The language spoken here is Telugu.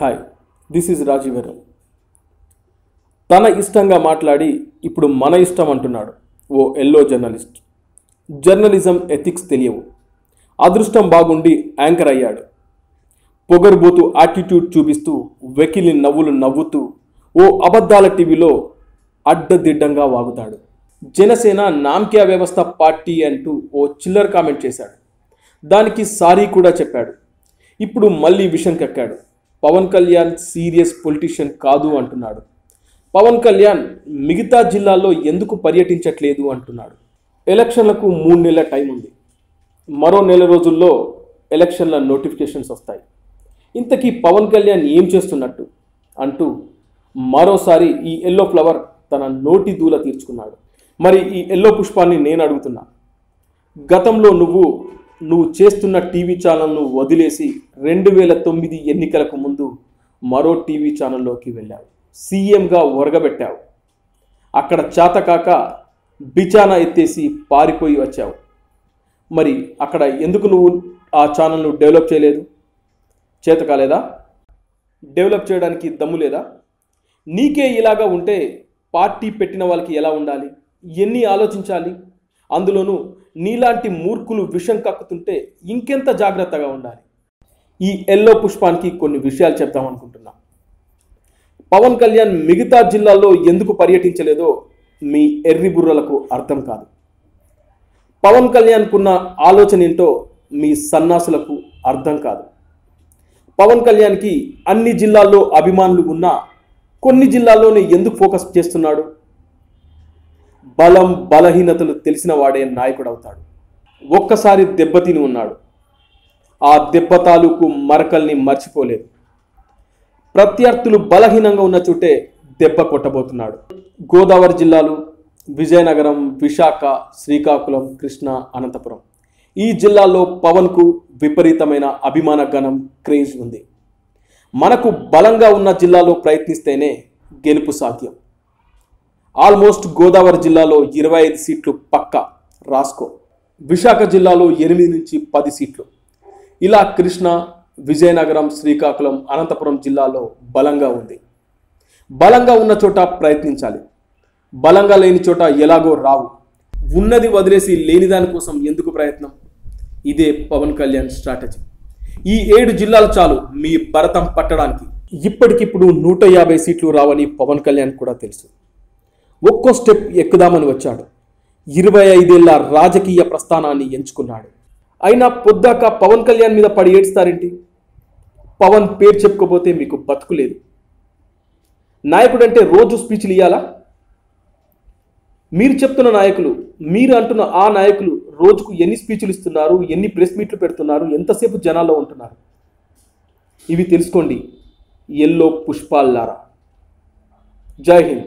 హాయ్ దిస్ ఈజ్ రాజీవరం తన ఇష్టంగా మాట్లాడి ఇప్పుడు మన ఇష్టం అంటున్నాడు ఓ ఎల్లో జర్నలిస్ట్. జర్నలిజం ఎథిక్స్ తెలియవు. అదృష్టం బాగుండి యాంకర్ అయ్యాడు. పొగరుబోతు యాటిట్యూడ్ చూపిస్తూ వెకిలి నవ్వులు నవ్వుతూ ఓ అబద్ధాల టీవీలో అడ్డదిడ్డంగా వాగుతాడు. జనసేన నామ్కియా వ్యవస్థ పార్టీ అంటూ ఓ చిల్లర్ కామెంట్ చేశాడు. దానికి సారీ కూడా చెప్పాడు. ఇప్పుడు మళ్ళీ విషం కక్కాడు. పవన్ కళ్యాణ్ సీరియస్ పొలిటీషియన్ కాదు అంటున్నాడు. పవన్ కళ్యాణ్ మిగతా జిల్లాల్లో ఎందుకు పర్యటించట్లేదు అంటున్నాడు. ఎలక్షన్లకు మూడు నెలల టైం ఉంది. మరో నెల రోజుల్లో ఎలక్షన్ల నోటిఫికేషన్స్ వస్తాయి. ఇంతకీ పవన్ కళ్యాణ్ ఏం చేస్తున్నట్టు? అంటూ మరోసారి ఈ ఎల్లో ఫ్లవర్ తన నోటి దూల తీర్చుకున్నాడు. మరి ఈ ఎల్లో పుష్పాన్ని నేను అడుగుతున్నా. గతంలో నువ్వు నువ్వు చేస్తున్న టీవీ ఛానల్ను వదిలేసి రెండు వేల తొమ్మిది ఎన్నికలకు ముందు మరో టీవీ ఛానల్లోకి వెళ్ళావు. సీఎంగా ఒరగబెట్టావు. అక్కడ చేతకాక బిచానా ఎత్తేసి పారిపోయి వచ్చావు. మరి అక్కడ ఎందుకు నువ్వు ఆ ఛానల్ను డెవలప్ చేయలేదు? చేత కాలేదా? డెవలప్ చేయడానికి దమ్ము లేదా? నీకే ఇలాగా ఉంటే పార్టీ పెట్టిన వాళ్ళకి ఎలా ఉండాలి? ఎన్ని ఆలోచించాలి? అందులోనూ నీలాంటి మూర్ఖులు విషం కక్కుతుంటే ఇంకెంత జాగ్రత్తగా ఉండాలి? ఈ ఎల్లో పుష్పానికి కొన్ని విషయాలు చెప్తామనుకుంటున్నా పవన్ కళ్యాణ్ మిగతా జిల్లాల్లో ఎందుకు పర్యటించలేదో మీ ఎర్రి బుర్రలకు అర్థం కాదు. పవన్ కళ్యాణ్కున్న ఆలోచన ఏంటో మీ సన్నాసులకు అర్థం కాదు. పవన్ కళ్యాణ్కి అన్ని జిల్లాల్లో అభిమానులు ఉన్నా కొన్ని జిల్లాల్లోనే ఎందుకు ఫోకస్ చేస్తున్నాడు? బలం బలహీనతలు తెలిసిన వాడే నాయకుడు అవుతాడు ఒక్కసారి దెబ్బతిని ఉన్నాడు. ఆ దెబ్బ తాలూకు మరకల్ని మర్చిపోలేదు. ప్రత్యర్థులు బలహీనంగా ఉన్న చోటే దెబ్బ కొట్టబోతున్నాడు. గోదావరి జిల్లాలు విజయనగరం విశాఖ శ్రీకాకుళం కృష్ణ అనంతపురం. ఈ జిల్లాల్లో పవన్కు విపరీతమైన అభిమాన గణం క్రేజ్ ఉంది. మనకు బలంగా ఉన్న జిల్లాలో ప్రయత్నిస్తేనే గెలుపు సాధ్యం. ఆల్మోస్ట్ గోదావరి జిల్లాలో ఇరవై ఐదు సీట్లు పక్క రాసుకో. విశాఖ జిల్లాలో ఎనిమిది నుంచి పది సీట్లు. ఇలా కృష్ణ విజయనగరం శ్రీకాకుళం అనంతపురం జిల్లాలో బలంగా ఉంది. బలంగా ఉన్న చోట ప్రయత్నించాలి. బలంగా లేని చోట ఎలాగో రావు. ఉన్నది వదిలేసి లేని దానికోసం ఎందుకు ప్రయత్నం? ఇదే పవన్ కళ్యాణ్ స్ట్రాటజీ. ఈ ఏడు జిల్లాలు చాలు మీ భరతం పట్టడానికి. ఇప్పటికిప్పుడు నూట యాభై సీట్లు రావని పవన్ కళ్యాణ్ కూడా తెలుసు. ఒక్కో స్టెప్ ఎక్కుదామని వచ్చాడు. ఇరవై ఐదేళ్ళ రాజకీయ ప్రస్థానాన్ని ఎంచుకున్నాడు. అయినా పొద్దాక పవన్ కళ్యాణ్ మీద పడి ఏడుస్తారేంటి? పవన్ పేరు చెప్పుకోపోతే మీకు బతుకులేదు నాయకుడంటే రోజు స్పీచ్లు ఇవ్వాలా మీరు చెప్తున్న నాయకులు మీరు అంటున్న ఆ నాయకులు రోజుకు ఎన్ని స్పీచ్లు ఇస్తున్నారు ఎన్ని ప్రెస్ మీట్లు పెడుతున్నారు ఎంతసేపు జనాల్లో ఉంటున్నారు? ఇవి తెలుసుకోండి. ఎల్లో పుష్పాల్లారా. Jai Hind.